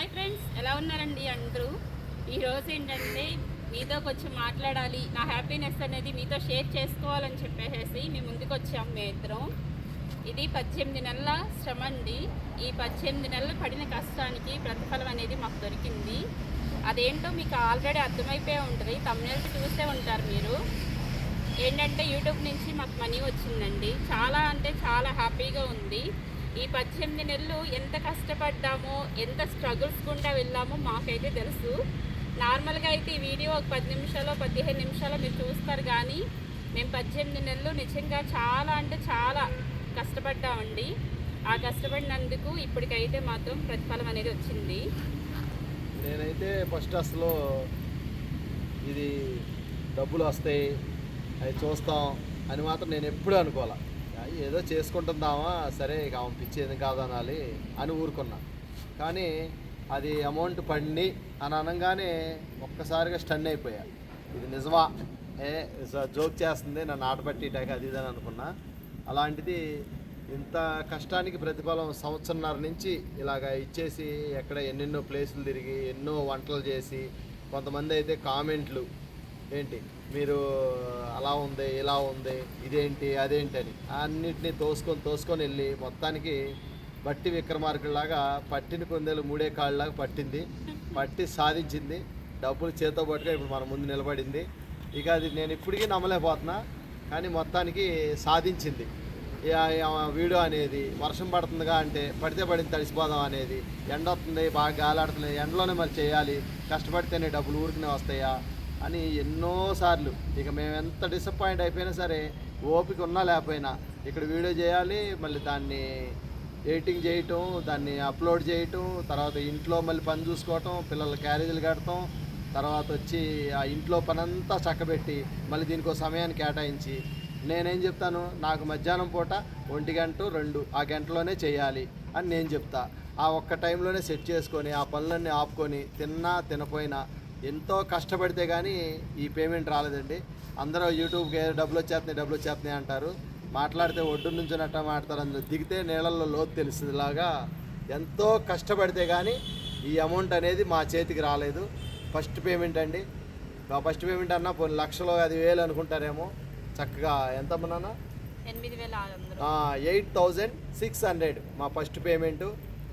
Hi friends ఎలా ఉన్నారండి అందరూ? ఈరోజు ఏంటంటే మీతో కొంచెం మాట్లాడాలి నా హ్యాపీనెస్ అనేది మీతో షేర్ చేసుకోవాలని చెప్పేసి మీ ముందుకు వచ్చాం మీ ఇద్దరం ఇది పద్దెనిమిది నెలల శ్రమ అండి. ఈ పద్దెనిమిది నెలలు పడిన కష్టానికి ప్రతిఫలం అనేది మాకు దొరికింది. అదేంటో మీకు ఆల్రెడీ అర్థమైపోయి ఉంటుంది తమిళ చూసే ఉంటారు మీరు. ఏంటంటే యూట్యూబ్ నుంచి మాకు మనీ వచ్చిందండి. చాలా అంటే చాలా హ్యాపీగా ఉంది. ఈ పద్దెనిమిది నెలలు ఎంత కష్టపడ్డామో ఎంత స్ట్రగుల్స్ గుండా వెళ్ళామో మాకైతే తెలుసు. నార్మల్గా అయితే ఈ వీడియో ఒక పది నిమిషాలు పదిహేను నిమిషాలు మీరు చూస్తారు కానీ మేము పద్దెనిమిది నెలలు నిజంగా చాలా అంటే చాలా కష్టపడ్డామండి. ఆ కష్టపడినందుకు ఇప్పటికైతే మాత్రం ప్రతిఫలం అనేది వచ్చింది. నేనైతే ఫస్ట్ అసలు ఇది డబ్బులు వస్తాయి అవి చూస్తాం అని మాత్రం నేను ఎప్పుడూ అనుకోవాలి. ఏదో చేసుకుంటుందామా సరే ఇక ఆమె పిచ్చేది కాదనాలి అని ఊరుకున్నా. కానీ అది అమౌంట్ పడి అని అనగానే ఒక్కసారిగా స్టన్ అయిపోయా. ఇది నిజమా? ఏ జోక్ చేస్తుంది నన్ను ఆటపట్టిటాక అది ఇది అని అనుకున్నా. అలాంటిది ఇంత కష్టానికి ప్రతిఫలం సంవత్సరంన్నర నుంచి ఇలాగ ఇచ్చేసి ఎక్కడ ఎన్నెన్నో ప్లేసులు తిరిగి ఎన్నో వంటలు చేసి కొంతమంది అయితే కామెంట్లు ఏంటి? మీరు అలా ఉంది ఇలా ఉంది ఇదేంటి అదేంటి అని అన్నిటినీ తోసుకొని తోసుకొని వెళ్ళి మొత్తానికి బట్టి విక్రమార్కులాగా పట్టిన కొందేలు మూడే కాళ్ళలాగా పట్టింది. పట్టి సాధించింది. డబ్బులు చేతో పట్టుగా ఇప్పుడు మన ముందు నిలబడింది. ఇక అది నేను ఇప్పటికీ నమ్మలేకపోతున్నా. కానీ మొత్తానికి సాధించింది. వీడియో అనేది వర్షం పడుతుందిగా అంటే పడితే పడింది తడిసిపోదాం అనేది. ఎండ వస్తుంది బాగా గాలాడుతుంది. ఎండలోనే మరి చేయాలి. కష్టపడితేనే డబ్బులు ఊరికనే వస్తాయా? అని ఎన్నోసార్లు. ఇక మేము ఎంత డిసప్పాయింట్ అయిపోయినా సరే ఓపిక ఉన్నా లేకపోయినా ఇక్కడ వీడియో చేయాలి మళ్ళీ దాన్ని ఎడిటింగ్ చేయటం దాన్ని అప్లోడ్ చేయటం తర్వాత ఇంట్లో మళ్ళీ పని చూసుకోవటం పిల్లల క్యారేజీలు కడటం తర్వాత వచ్చి ఆ ఇంట్లో పనంతా చక్కబెట్టి మళ్ళీ దీనికో సమయాన్ని కేటాయించి నేనేం చెప్తాను? నాకు మధ్యాహ్నం పూట ఒంటి గంట రెండు ఆ గంటలోనే చేయాలి అని నేను చెప్తా. ఆ ఒక్క టైంలోనే సెట్ చేసుకొని ఆ పనులన్నీ ఆపుకొని తిన్నా తినపోయినా ఎంతో కష్టపడితే కానీ ఈ పేమెంట్ రాలేదండి. అందరూ యూట్యూబ్కి ఏ డబ్బులు వచ్చేస్తున్నాయి డబ్బులు వచ్చేస్తున్నాయి అంటారు. మాట్లాడితే ఒడ్డు నుంచి నట్ట మాట్లాడతారు. అందులో దిగితే నీళ్ళల్లో లోతు తెలుస్తుంది లాగా ఎంతో కష్టపడితే కానీ ఈ అమౌంట్ అనేది మా చేతికి రాలేదు. ఫస్ట్ పేమెంట్ అండి. ఫస్ట్ పేమెంట్ అన్నా పోనీ లక్షలో అది వేలు అనుకుంటారేమో. చక్కగా ఎంత వందలు. ఎయిట్ థౌజండ్ సిక్స్ హండ్రెడ్ మా ఫస్ట్ పేమెంటు.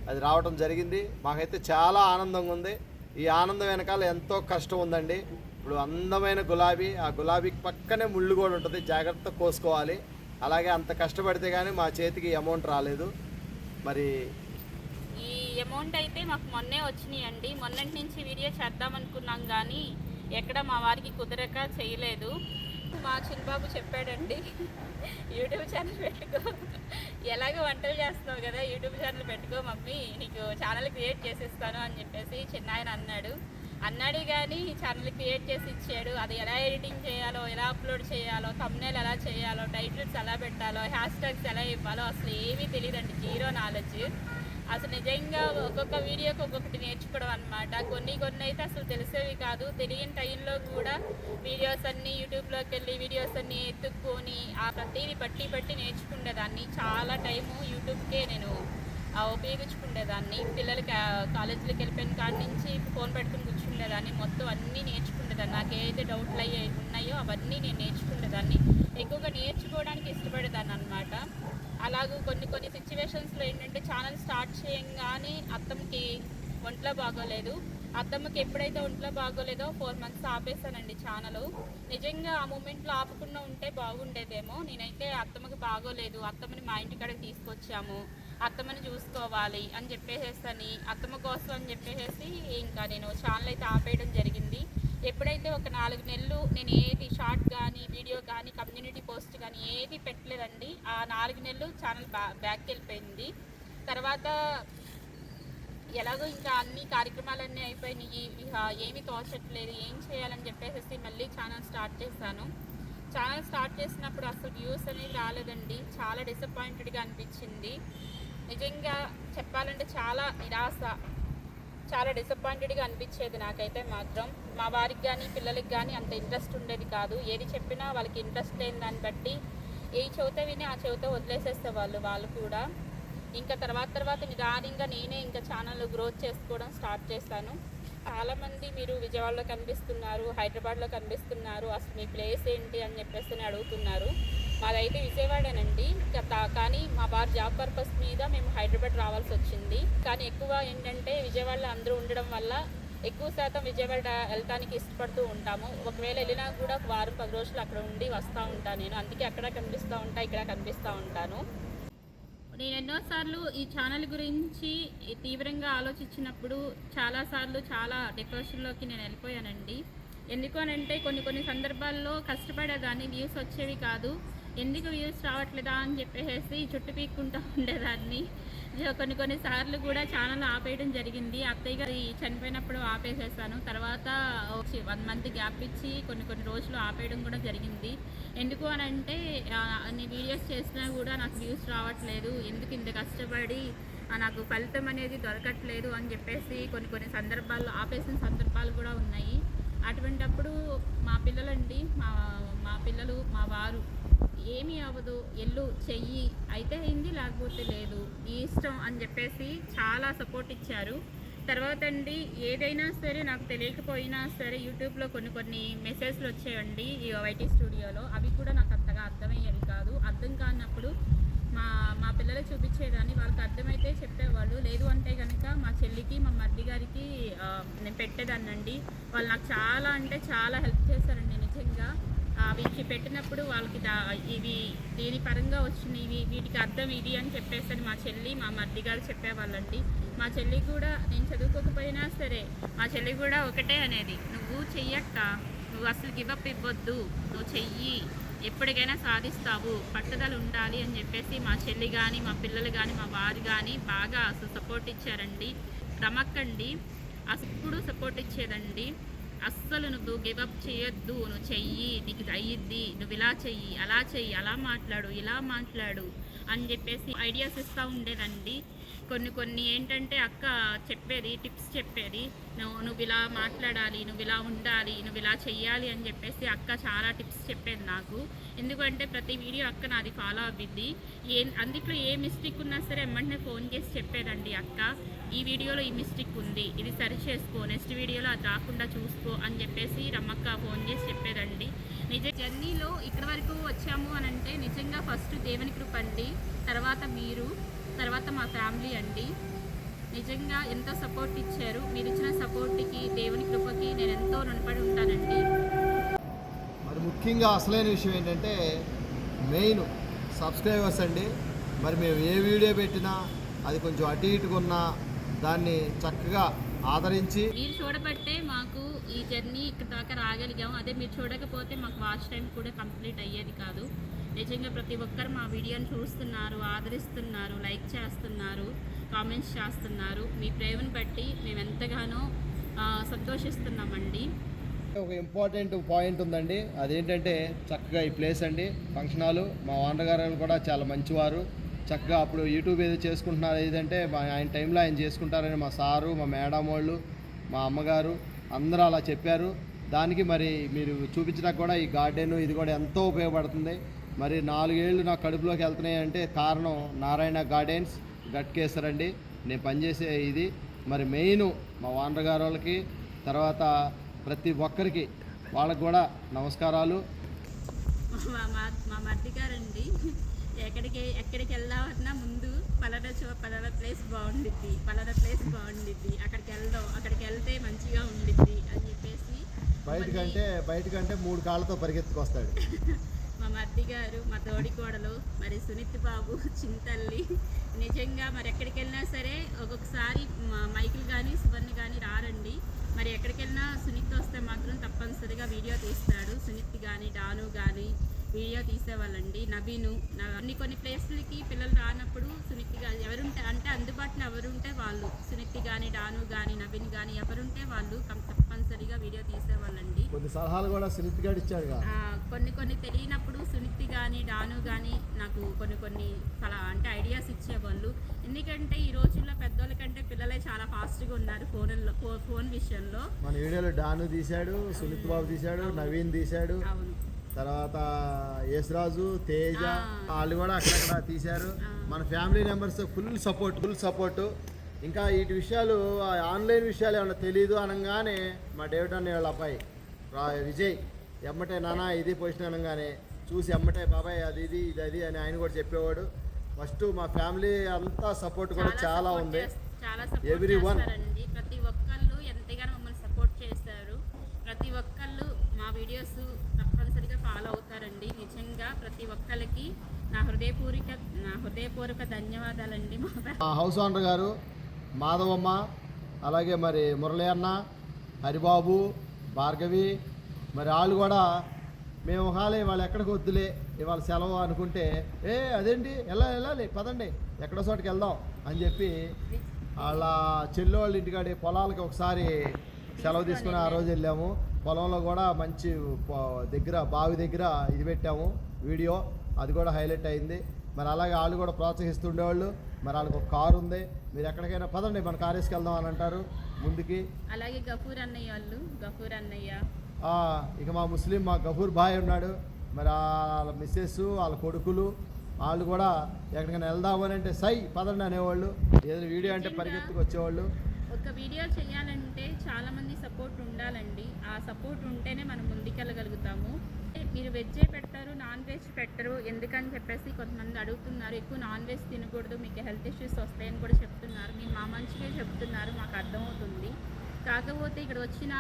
అది రావడం జరిగింది. మాకైతే చాలా ఆనందంగా ఉంది. ఈ ఆనందం వెనకాల ఎంతో కష్టం ఉందండి. ఇప్పుడు అందమైన గులాబీ ఆ గులాబీకి పక్కనే ముళ్ళు కూడా ఉంటుంది. జాగ్రత్త కోసుకోవాలి. అలాగే అంత కష్టపడితే కానీ మా చేతికి అమౌంట్ రాలేదు. మరి ఈ అమౌంట్ అయితే మాకు మొన్నే వచ్చినాయండి. మొన్నటి నుంచి వీడియో చేద్దాం అనుకున్నాం కానీ ఎక్కడ మా వారికి కుదరక చేయలేదు. మా చిన్నబాబు చెప్పాడండి. యూట్యూబ్ ఛానల్ పెట్టుకో. ఎలాగో వంటలు చేస్తున్నావు కదా యూట్యూబ్ ఛానల్ పెట్టుకో మమ్మీ నీకు ఛానల్ క్రియేట్ చేసిస్తాను అని చెప్పేసి చిన్న ఆయన అన్నాడు. అన్నాడు కానీ ఛానల్ క్రియేట్ చేసి ఇచ్చాడు. అది ఎలా ఎడిటింగ్ చేయాలో ఎలా అప్లోడ్ చేయాలో thumbnail ఎలా చేయాలో టైటిల్స్ ఎలా పెట్టాలో హ్యాష్ ట్యాగ్స్ ఎలా ఇవ్వాలో అసలు ఏమీ తెలియదండి జీరో నాలెడ్జ్ అసలు నిజంగా ఒక్కొక్క వీడియోకి ఒక్కొక్కటి నేర్చుకోవడం అనమాట కొన్ని కొన్ని అయితే అసలు తెలిసేవి కాదు. తెలియని టైంలో కూడా వీడియోస్ అన్ని యూట్యూబ్లోకి వెళ్ళి వీడియోస్ అన్ని ఎత్తుక్కొని ఆ ప్రతిదీ బట్టి బట్టి నేర్చుకునేదాన్ని చాలా టైము యూట్యూబ్కే నేను ఉపయోగించుకునేదాన్ని పిల్లలకి కాలేజీలకు వెళ్ళిపోయిన కాడి నుంచి ఫోన్ పెట్టుకుని కూర్చుండేదాన్ని. మొత్తం అన్నీ నేర్చుకునేదాన్ని నాకు ఏదైతే డౌట్లు అయ్యే ఉన్నాయో అవన్నీ నేను నేర్చుకునేదాన్ని ఎక్కువగా నేర్చుకోవడానికి ఇష్టపడేదాన్ని అనమాట అలాగే కొన్ని కొన్ని సిచ్యువేషన్స్లో ఏంటంటే ఛానల్ స్టార్ట్ చేయంగానే అత్తమ్మకి ఒంట్లో బాగోలేదు. అత్తమ్మకి ఎప్పుడైతే ఒంట్లో బాగోలేదో ఫోర్ మంత్స్ ఆపేసానండి ఛానల్ నిజంగా ఆ మూమెంట్లో ఆపకుండా ఉంటే బాగుండేదేమో. నేనైతే అత్తమ్మకి బాగోలేదు. అత్తమ్మని మా ఇంటికాడికి తీసుకొచ్చాము. అత్తమ్మని చూసుకోవాలి అని చెప్పేసేసని అత్తమ్మ కోసం అని చెప్పేసి ఇంకా నేను ఛానల్ అయితే ఆపేయడం జరిగింది. ఎప్పుడైతే ఒక నాలుగు నెలలు నేను ఏది షార్ట్ కానీ వీడియో కానీ కమ్యూనిటీ పోస్ట్ కానీ ఏది పెట్టలేదండి ఆ నాలుగు నెలలు ఛానల్ బ్యా వెళ్ళిపోయింది. తర్వాత ఎలాగో ఇంకా అన్ని కార్యక్రమాలన్నీ అయిపోయినాయి. ఇక ఏమీ తోచట్లేదు ఏం చేయాలని చెప్పేసి మళ్ళీ ఛానల్ స్టార్ట్ చేశాను. ఛానల్ స్టార్ట్ చేసినప్పుడు అసలు వ్యూస్ అనేది రాలేదండి. చాలా డిసప్పాయింటెడ్గా అనిపించింది. నిజంగా చెప్పాలంటే చాలా నిరాశ చాలా డిసప్పాయింటెడ్గా అనిపించేది నాకైతే మాత్రం. మా వారికి కానీ పిల్లలకి కానీ అంత ఇంట్రెస్ట్ ఉండేది కాదు. ఏది చెప్పినా వాళ్ళకి ఇంట్రెస్ట్ లేని దాన్ని బట్టి ఏ చెవిత విని ఆ చెవిత వదిలేసేస్తే వాళ్ళు వాళ్ళు కూడా. ఇంకా తర్వాత తర్వాత నిదానంగా నేనే ఇంకా ఛానల్ గ్రోత్ చేసుకోవడం స్టార్ట్ చేస్తాను చాలామంది మీరు విజయవాడలో కనిపిస్తున్నారు హైదరాబాద్లో కనిపిస్తున్నారు అసలు మీ ప్లేస్ ఏంటి అని చెప్పేసి అడుగుతున్నారు. మాదైతే విజయవాడేనండి. కానీ మా వారు జాబ్ పర్పస్ మీద మేము హైదరాబాద్ రావాల్సి వచ్చింది. కానీ ఎక్కువ ఏంటంటే విజయవాడలో అందరూ ఉండడం వల్ల ఎక్కువ శాతం విజయవాడ వెళ్తానికి ఇష్టపడుతూ ఉంటాము. ఒకవేళ వెళ్ళినా కూడా వారం పది రోజులు అక్కడ ఉండి వస్తూ ఉంటాను నేను. అందుకే అక్కడ కనిపిస్తూ ఉంటా ఇక్కడ కనిపిస్తూ ఉంటాను. నేను ఎన్నోసార్లు ఈ ఛానల్ గురించి తీవ్రంగా ఆలోచించినప్పుడు చాలాసార్లు చాలా డిప్రెషన్లోకి నేను వెళ్ళిపోయానండి. ఎందుకు అని అంటే కొన్ని కొన్ని సందర్భాల్లో కష్టపడేదాన్ని వ్యూస్ వచ్చేవి కాదు. ఎందుకు వ్యూస్ రావట్లేదా అని చెప్పేసి చుట్టు పీక్కుంటూ ఉండేదాన్ని. కొన్ని కొన్ని సార్లు కూడా ఛానల్ ఆపేయడం జరిగింది. అత్తయ్య గారి చనిపోయినప్పుడు ఆపేసేసాను. తర్వాత వచ్చి వన్ మంత్ గ్యాప్ ఇచ్చి కొన్ని కొన్ని రోజులు ఆపేయడం కూడా జరిగింది. ఎందుకు అని అంటే ఆ, అన్ని వీడియోస్ చేసినా కూడా నాకు వ్యూస్ రావట్లేదు. ఎందుకు ఇంత కష్టపడి నాకు ఫలితం అనేది దొరకట్లేదు అని చెప్పేసి కొన్ని కొన్ని సందర్భాల్లో ఆపేసిన సందర్భాలు కూడా ఉన్నాయి. అటువంటప్పుడు మా పిల్లలండి మా మా పిల్లలు మా వారు ఏమి అవ్వదు. ఎల్లు చెయ్యి అయితే అయింది లేకపోతే లేదు. నీ ఇష్టం అని చెప్పేసి చాలా సపోర్ట్ ఇచ్చారు. తర్వాత అండి ఏదైనా సరే నాకు తెలియకపోయినా సరే యూట్యూబ్లో కొన్ని కొన్ని మెసేజ్లు వచ్చాయండి ఈ వైటీ స్టూడియోలో అవి కూడా నాకు అంతగా అర్థమయ్యేవి కాదు. అర్థం కానప్పుడు మా మా పిల్లలు చూపించేదాన్ని. వాళ్ళకి అర్థమైతే చెప్పేవాళ్ళు. లేదు అంటే కనుక మా చెల్లికి మా మర్ది గారికి నేను పెట్టేదాన్నండి. వాళ్ళు నాకు చాలా అంటే చాలా హెల్ప్ చేశారండి నిజంగా. వీటికి పెట్టినప్పుడు వాళ్ళకి దా ఇవి దీని పరంగా వచ్చినవి వీటికి అర్థం ఇది అని చెప్పేసి అని మా చెల్లి మా మర్ది గారు చెప్పేవాళ్ళండి. మా చెల్లి కూడా నేను చదువుకోకపోయినా సరే మా చెల్లి కూడా ఒకటే అనేది. నువ్వు చెయ్యక్క నువ్వు అసలు గివప్ ఇవ్వద్దు నువ్వు చెయ్యి ఎప్పటికైనా సాధిస్తావు పట్టుదల ఉండాలి అని చెప్పేసి మా చెల్లి కానీ మా పిల్లలు కానీ మా వారు కానీ బాగా అసలు సపోర్ట్ ఇచ్చారండి. రమక్కండి అప్పుడు సపోర్ట్ ఇచ్చేదండి. అస్సలు నువ్వు గివప్ చేయొద్దు. నువ్వు చెయ్యి నీకు అయ్యిద్ది నువ్వు ఇలా చెయ్యి అలా చెయ్యి అలా మాట్లాడు ఇలా మాట్లాడు అని చెప్పేసి ఐడియాస్ ఇస్తూ ఉండేదండి. కొన్ని కొన్ని ఏంటంటే అక్క చెప్పేది టిప్స్ చెప్పేది. నువ్వు నువ్వు ఇలా మాట్లాడాలి నువ్వు ఇలా ఉండాలి నువ్వు ఇలా చెయ్యాలి అని చెప్పేసి అక్క చాలా టిప్స్ చెప్పేది నాకు. ఎందుకంటే ప్రతి వీడియో అక్క నాది ఫాలో అవ్విద్ది. ఏ అందుట్లో ఏ మిస్టేక్ ఉన్నా సరే వెంటనే ఫోన్ చేసి చెప్పేదండి అక్క. ఈ వీడియోలో ఈ మిస్టేక్ ఉంది ఇది సరి చేసుకో నెక్స్ట్ వీడియోలో అది రాకుండా చూసుకో అని చెప్పేసి రమ్మక్క ఫోన్ చేసి చెప్పేదండి. నిజ జర్నీలో ఇక్కడి వరకు వచ్చాము అని అంటే నిజంగా ఫస్ట్ దేవుని కృప అండి. తర్వాత మీరు. తర్వాత మా ఫ్యామిలీ అండి. నిజంగా ఎంతో సపోర్ట్ ఇచ్చారు మీరు ఇచ్చిన సపోర్ట్కి దేవుని కృపకి నేను ఎంతో రుణపడి ఉంటానండి. మరి ముఖ్యంగా అసలైన విషయం ఏంటంటే మెయిన్ సబ్స్క్రైబర్స్ అండి. మరి మేము ఏ వీడియో పెట్టినా అది కొంచెం అటు ఇటుకున్నా దాన్ని చక్కగా ఆదరించి మీరు చూడబట్టే మాకు ఈ జర్నీ ఇక్కడ దాకా రాగలిగాం అదే మీరు చూడకపోతే మాకు వాచ్ టైం కూడా కంప్లీట్ అయ్యేది కాదు. నిజంగా ప్రతి ఒక్కరు మా వీడియోని చూస్తున్నారు ఆదరిస్తున్నారు లైక్ చేస్తున్నారు కామెంట్స్ చేస్తున్నారు. మీ ప్రేమను బట్టి మేము ఎంతగానో సంతోషిస్తున్నామండి. ఒక ఇంపార్టెంట్ పాయింట్ ఉందండి. అదేంటంటే చక్కగా ఈ ప్లేస్ అండి. ఫంక్షన్ హాల్ మా ఓనర్ గారు కూడా చాలా మంచివారు. చక్కగా అప్పుడు యూట్యూబ్ ఏదో చేసుకుంటున్నారు. ఏదంటే మా ఆయన టైంలో ఆయన చేసుకుంటారని మా సారు మా మేడం వాళ్ళు మా అమ్మగారు అందరూ అలా చెప్పారు. దానికి మరి మీరు చూపించినా కూడా ఈ గార్డెన్ ఇది కూడా ఎంతో ఉపయోగపడుతుంది. మరి నాలుగేళ్ళు నా కడుపులోకి వెళ్తున్నాయి అంటే కారణం నారాయణ గార్డెన్స్ గట్కేసర్ అండి నేను పనిచేసే ఇది. మరి మెయిన్ మా ఓనర్ గారు వాళ్ళకి తర్వాత ప్రతి ఒక్కరికి వాళ్ళకు కూడా నమస్కారాలు. మా మా మా మర్ది గారండి. ఎక్కడికి ఎక్కడికి వెళ్దామన్నా ముందు పలానా చో పలానా ప్లేస్ బాగుండిద్ది పలానా ప్లేస్ బాగుండిద్ది. అక్కడికి వెళ్దాం అక్కడికి వెళ్తే మంచిగా ఉండిద్ది అని చెప్పేసి బయటకంటే బయటకంటే మూడు కాళ్ళతో పరిగెత్తుకొస్తాడు. మా మర్ది గారు మా తోడికోడలు మరి సునీత్ బాబు చింతల్లి. నిజంగా మరి ఎక్కడికి వెళ్ళినా సరే ఒక్కొక్కసారి మైకిల్ కానీ సువర్ణ కానీ రారండి. మరి ఎక్కడికి వెళ్ళినా సునీత్ వస్తే మాత్రం తప్పనిసరిగా వీడియో తీస్తాడు. సునీత్ కానీ డాను కానీ వీడియో తీసేవాళ్ళండి. నవీను నా- అన్ని కొన్ని ప్లేస్లకి పిల్లలు రానప్పుడు సునీత్ గారు ఎవరుంటే అంటే అందుబాటులో ఎవరుంటే వాళ్ళు. సునీత్ కానీ డాను కానీ నవీన్ కానీ ఎవరుంటే వాళ్ళు తప్పనిసరిగా వీడియో తీసేవాళ్ళండి. కొన్ని సలహాలు కూడా సునీత్ గారు ఇచ్చాడుగా. ఆ, కొన్ని కొన్ని తెలియనప్పుడు సునీతి కానీ డాను కానీ నాకు కొన్ని కొన్ని అలా అంటే ఐడియాస్ ఇచ్చేవాళ్ళు. ఎందుకంటే ఈ రోజుల్లో పెద్దోళ్ళ కంటే పిల్లలే చాలా ఫాస్ట్గా ఉన్నారు ఫోన్లో ఫోన్ విషయంలో. మన వీడియోలో డాను తీశాడు సునీత్ బాబు తీశాడు నవీన్ తీశాడు. అవును. తర్వాత యేసురాజు తేజ. వాళ్ళు కూడా అక్కడక్కడ తీశారు. మన family members full support full support ఇంకా వీటి విషయాలు ఆ ఆన్లైన్ విషయాలు ఏమన్నా తెలియదు అనగానే మా డేవిడ్ అనే వాళ్ళ అబ్బాయి రా విజయ్ ఎమ్మటే నానా ఇది పొజిషన్ అనగానే చూసి ఎమ్మటే బాబాయ్ అది ఇది ఇది అది అని ఆయన కూడా చెప్పేవాడు ఫస్ట్ మా ఫ్యామిలీ అంతా సపోర్ట్ కూడా చాలా ఉంది Everyone. చేస్తారండి ప్రతి ఒక్కళ్ళు ఎంతగానో మమ్మల్ని సపోర్ట్ చేస్తారు ప్రతి ఒక్కళ్ళు మా వీడియోస్ ఫాలో అవుతారండి నిజంగా ప్రతి ఒక్కరికి నా హృదయపూర్వక నా హృదయపూర్వక ధన్యవాదాలండి మా హౌస్ ఓనర్ గారు మాధవమ్మ అలాగే మరి మురళి అన్న హరిబాబు భార్గవి మరి వాళ్ళు కూడా మేము ఒకవేళ వాళ్ళు ఎక్కడికి వద్దులే ఇవాళ సెలవు అనుకుంటే ఏ అదేంటి ఎలా వెళ్ళాలి పదండి ఎక్కడో చోటుకి వెళ్దాం అని చెప్పి వాళ్ళ చెల్లి వాళ్ళ ఇంటికాడి పొలాలకి ఒకసారి సెలవు తీసుకుని ఆ రోజు వెళ్ళాము. పొలంలో కూడా మంచి దగ్గర బావి దగ్గర ఇది పెట్టాము వీడియో. అది కూడా హైలైట్ అయింది. మరి అలాగే వాళ్ళు కూడా ప్రోత్సహిస్తుండేవాళ్ళు. మరి వాళ్ళకి ఒక కారు ఉంది. మీరు ఎక్కడికైనా పదండి మన కారు వేసుకెళ్దాం అని అంటారు ముందుకి. అలాగే గఫూర్ అన్నయ్య వాళ్ళు గఫూర్ అన్నయ్య. ఇక మా ముస్లిం మా గఫూర్ బాయ్ ఉన్నాడు. మరి వాళ్ళ మిస్సెస్ వాళ్ళ కొడుకులు వాళ్ళు కూడా ఎక్కడికైనా వెళ్దామని అంటే సై పదండి అనేవాళ్ళు. ఏదైనా వీడియో అంటే పరిగెత్తుకు వచ్చేవాళ్ళు. ఒక వీడియో చేయాలంటే చాలామంది సపోర్ట్ ఉండాలండి. ఆ సపోర్ట్ ఉంటేనే మనం ముందుకెళ్ళగలుగుతాము. మీరు వెజ్జే పెట్టారు నాన్ వెజ్ పెట్టరు ఎందుకని చెప్పేసి కొంతమంది అడుగుతున్నారు. ఎక్కువ నాన్ వెజ్ తినకూడదు మీకు హెల్త్ ఇష్యూస్ వస్తాయని కూడా చెప్తున్నారు. మీరు మా మంచిగా చెప్తున్నారు మాకు అర్థమవుతుంది. కాకపోతే ఇక్కడ వచ్చిన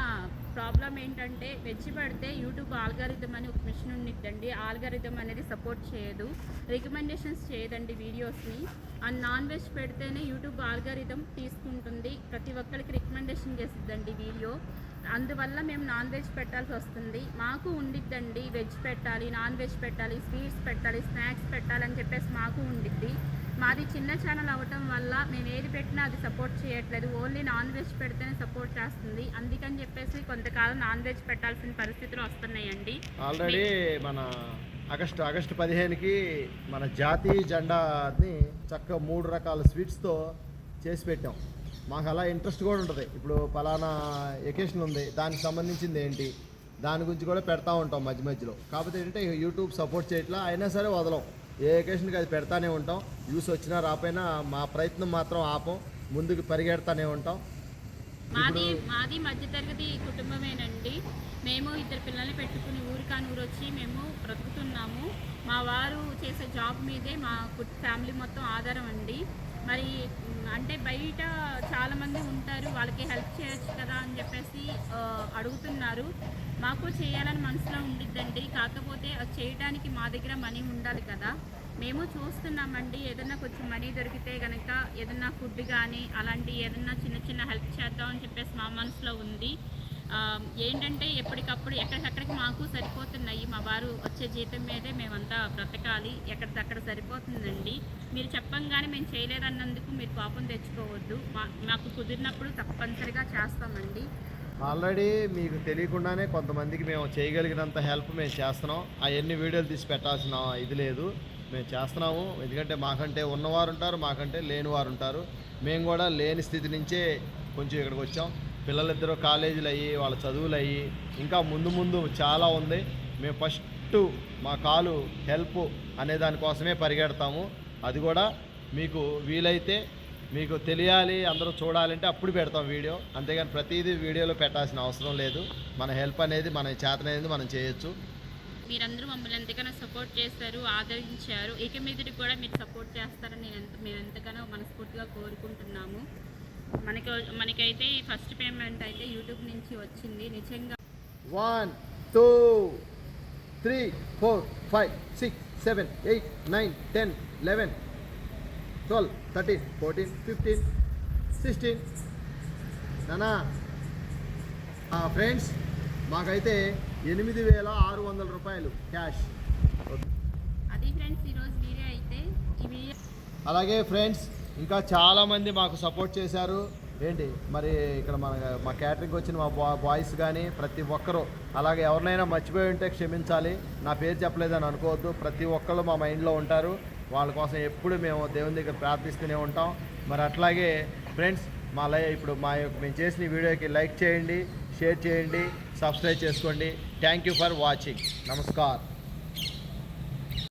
ప్రాబ్లం ఏంటంటే వెజ్ పెడితే యూట్యూబ్ ఆల్గారిథం అని ఒక మిషన్ ఉండిద్దండి. ఆల్గారిథం అనేది సపోర్ట్ చేయదు. రికమెండేషన్స్ చేయదండి వీడియోస్ని. అండ్ నాన్ వెజ్ పెడితేనే యూట్యూబ్ ఆల్గారిథం తీసుకుంటుంది. ప్రతి ఒక్కరికి రికమెండేషన్ చేసిద్దండి వీడియో. అందువల్ల మేము నాన్ వెజ్ పెట్టాల్సి వస్తుంది. మాకు ఉండిద్దండి వెజ్ పెట్టాలి నాన్ వెజ్ పెట్టాలి స్వీట్స్ పెట్టాలి స్నాక్స్ పెట్టాలని చెప్పేసి మాకు ఉండిద్ది. మాది చిన్న ఛానల్ అవ్వటం వల్ల మేము ఏది పెట్టినా అది సపోర్ట్ చేయట్లేదు. ఓన్లీ నాన్ వెజ్ పెడితేనే సపోర్ట్ చేస్తుంది. అందుకని చెప్పేసి కొంతకాలం నాన్ వెజ్ పెట్టాల్సిన పరిస్థితులు వస్తున్నాయండి. ఆల్రెడీ మన ఆగస్టు ఆగస్టు పదిహేనుకి మన జాతీయ జెండాని చక్కగా మూడు రకాల స్వీట్స్తో చేసి పెట్టాం. మాకు అలా ఇంట్రెస్ట్ కూడా ఉంటుంది. ఇప్పుడు పలానా ఎకేషన్ ఉంది. దానికి సంబంధించింది ఏంటి? దాని గురించి కూడా పెడతా ఉంటాం మధ్య మధ్యలో. కాకపోతే ఏంటంటే యూట్యూబ్ సపోర్ట్ చేయట్లా అయినా సరే వదలం. ఏ ఎకేషన్కి అది పెడతానే ఉంటాం. వ్యూస్ వచ్చినా రాపోయినా మా ప్రయత్నం మాత్రం ఆపం. ముందుకు పరిగెడతానే ఉంటాం. మాది మాది మధ్యతరగతి కుటుంబమేనండి. మేము ఇద్దరు పిల్లల్ని పెట్టుకుని ఊరికాని ఊరు వచ్చి మేము బ్రతుకుతున్నాము. మా వారు చేసే జాబ్ మీదే మా ఫ్యామిలీ మొత్తం ఆధారం అండి మరి అంటే బయట చాలా మంది ఉంటారు. వాళ్ళకి హెల్ప్ చేయొచ్చు కదా అని చెప్పేసి అడుగుతున్నారు. మాకు చేయాలని మనసులో ఉండిద్దండి. కాకపోతే అది చేయడానికి మా దగ్గర మనీ ఉండాలి కదా. మేము చూస్తున్నామండి ఏదన్నా కొంచెం మనీ దొరికితే కనుక ఏదన్నా ఫుడ్ కానీ అలాంటి ఏదన్నా చిన్న చిన్న హెల్ప్ చేద్దాం అని చెప్పేసి మా మనసులో ఉంది. ఏంటంటే ఎప్పటికప్పుడు ఎక్కడికక్కడికి మాకు సరిపోతున్నాయి. మా వారు వచ్చే జీతం మీదే మేమంతా బ్రతకాలి. ఎక్కడికక్కడ సరిపోతుందండి. మీరు చెప్పంగానే మేము చేయలేదన్నందుకు మీరు పాపం తెచ్చుకోవద్దు. మా మాకు కుదిరినప్పుడు తప్పనిసరిగా చేస్తామండి. ఆల్రెడీ మీకు తెలియకుండానే కొంతమందికి మేము చేయగలిగినంత హెల్ప్ మేము చేస్తున్నాం. అవన్నీ వీడియోలు తీసి పెట్టాల్సిన ఇది లేదు. మేము చేస్తున్నాము. ఎందుకంటే మాకంటే ఉన్నవారు ఉంటారు మాకంటే లేని వారు ఉంటారు. మేము కూడా లేని స్థితి నుంచే కొంచెం ఇక్కడికి వచ్చాం. పిల్లలిద్దరూ కాలేజీలు అయ్యి వాళ్ళ చదువులు అయ్యి ఇంకా ముందు ముందు చాలా ఉంది. మేము ఫస్ట్ మా కాలు హెల్ప్ అనే దానికోసమే పరిగెడతాము. అది కూడా మీకు వీలైతే మీకు తెలియాలి అందరూ చూడాలంటే అప్పుడు పెడతాం వీడియో. అంతేగాని ప్రతిదీ వీడియోలో పెట్టాల్సిన అవసరం లేదు. మన హెల్ప్ అనేది మన చేతనైంది మనం చేయొచ్చు. మీరందరూ మమ్మల్ని ఎంతగానో సపోర్ట్ చేస్తారు ఆదరించారు. ఇక మీదటి కూడా మీరు సపోర్ట్ చేస్తారని నేను ఎంత మేము ఎంతగానో మనస్ఫూర్తిగా కోరుకుంటున్నాము. మనకి మనకైతే ఈ ఫస్ట్ పేమెంట్ అయితే యూట్యూబ్ నుంచి వచ్చింది. నిజంగా one two three four five six seven eight nine ten eleven twelve thirteen fourteen fifteen sixteen నానా ఫ్రెండ్స్ మాకైతే ఎనిమిది వేల ఆరు వందల రూపాయలు క్యాష్ అది ఫ్రెండ్స్ ఈరోజు వీడియో అయితే ఈ వీడియో అలాగే ఫ్రెండ్స్ ఇంకా చాలామంది మాకు సపోర్ట్ చేశారు. ఏంటి? మరి ఇక్కడ మన మా క్యాటరింగ్ వచ్చిన మా బా బాయ్స్ కానీ ప్రతి ఒక్కరూ అలాగే ఎవరినైనా మర్చిపోయి ఉంటే క్షమించాలి. నా పేరు చెప్పలేదని అనుకోవద్దు. ప్రతి ఒక్కరు మా మైండ్లో ఉంటారు. వాళ్ళ కోసం ఎప్పుడు మేము దేవుని దగ్గర ప్రార్థిస్తూనే ఉంటాం. మరి అట్లాగే ఫ్రెండ్స్ మా లై ఇప్పుడు మా యొక్క మేము చేసిన వీడియోకి లైక్ చేయండి షేర్ చేయండి సబ్స్క్రైబ్ చేసుకోండి. Thank you for watching namaskar.